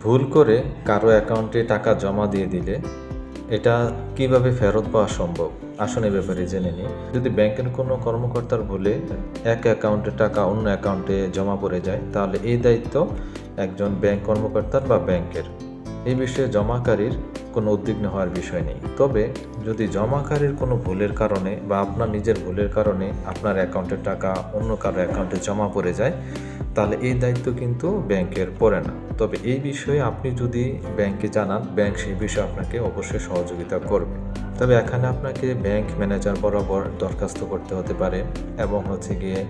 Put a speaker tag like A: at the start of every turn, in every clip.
A: ভুল করে কারও অ্যাকাউন্টে টাকা জমা দিয়ে দিলে এটা কীভাবে ফেরত পাওয়া সম্ভব? আসুন ব্যাপারে জেনে নিই। যদি ব্যাংকের কোনো কর্মকর্তার ভুলে এক অ্যাকাউন্টে টাকা অন্য অ্যাকাউন্টে জমা পড়ে যায়, তাহলে এই দায়িত্ব একজন ব্যাংক কর্মকর্তার বা ব্যাংকের। এই বিষয়ে জমাকারীর কোনো উদ্বিগ্ন হওয়ার বিষয় নেই। তবে যদি জমাকারীর কোনো ভুলের কারণে বা আপনার নিজের ভুলের কারণে আপনার অ্যাকাউন্টের টাকা অন্য কারও অ্যাকাউন্টে জমা পড়ে যায় তাহলে এই দায়িত্ব কিন্তু ব্যাংকের পড়ে না। তবে এই বিষয়ে আপনি যদি ব্যাংকে জানান, ব্যাংক সেই বিষয়ে আপনাকে অবশ্যই সহযোগিতা করবে। তবে এখানে আপনাকে ব্যাংক ম্যানেজার বরাবর দরখাস্ত করতে হতে পারে এবং হচ্ছে গিয়ে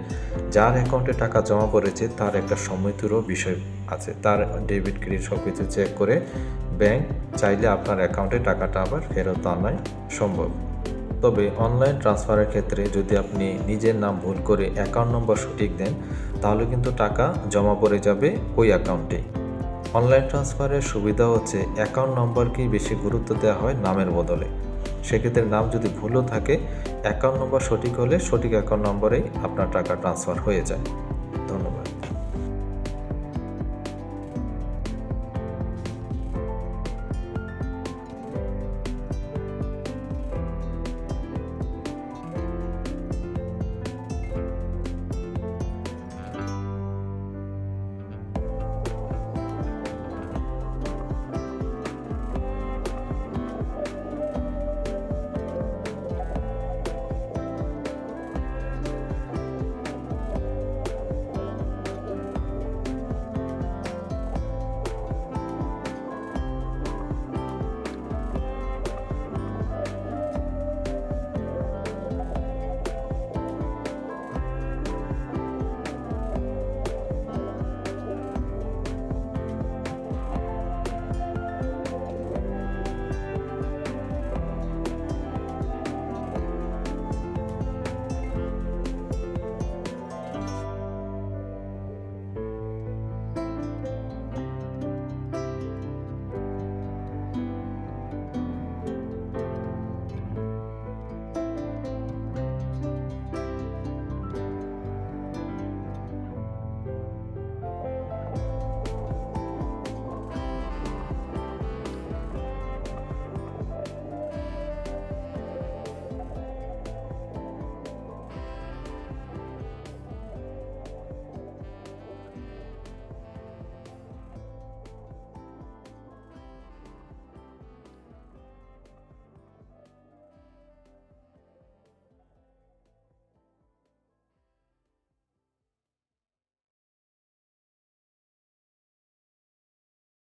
A: যার অ্যাকাউন্টে টাকা জমা পড়েছে, তার একটা সময়তুরও বিষয় আছে। তার ডেবিট, ক্রেডিট সব কিছু চেক করে ব্যাংক চাইলে আপনার অ্যাকাউন্টে টাকাটা আবার ফেরত আনাই সম্ভব। তবে অনলাইন ট্রান্সফারের ক্ষেত্রে যদি আপনি নিজের নাম ভুল করে অ্যাকাউন্ট নম্বর সঠিক দেন, তাহলে কিন্তু টাকা জমা পড়ে যাবে ওই অ্যাকাউন্টে। অনলাইন ট্রান্সফারের সুবিধা হচ্ছে অ্যাকাউন্ট নম্বরকেই বেশি গুরুত্ব দেওয়া হয় নামের বদলে। সেক্ষেত্রে নাম যদি ভুলও থাকে, অ্যাকাউন্ট নম্বর সঠিক হলে সঠিক অ্যাকাউন্ট নম্বরেই আপনার টাকা ট্রান্সফার হয়ে যায়।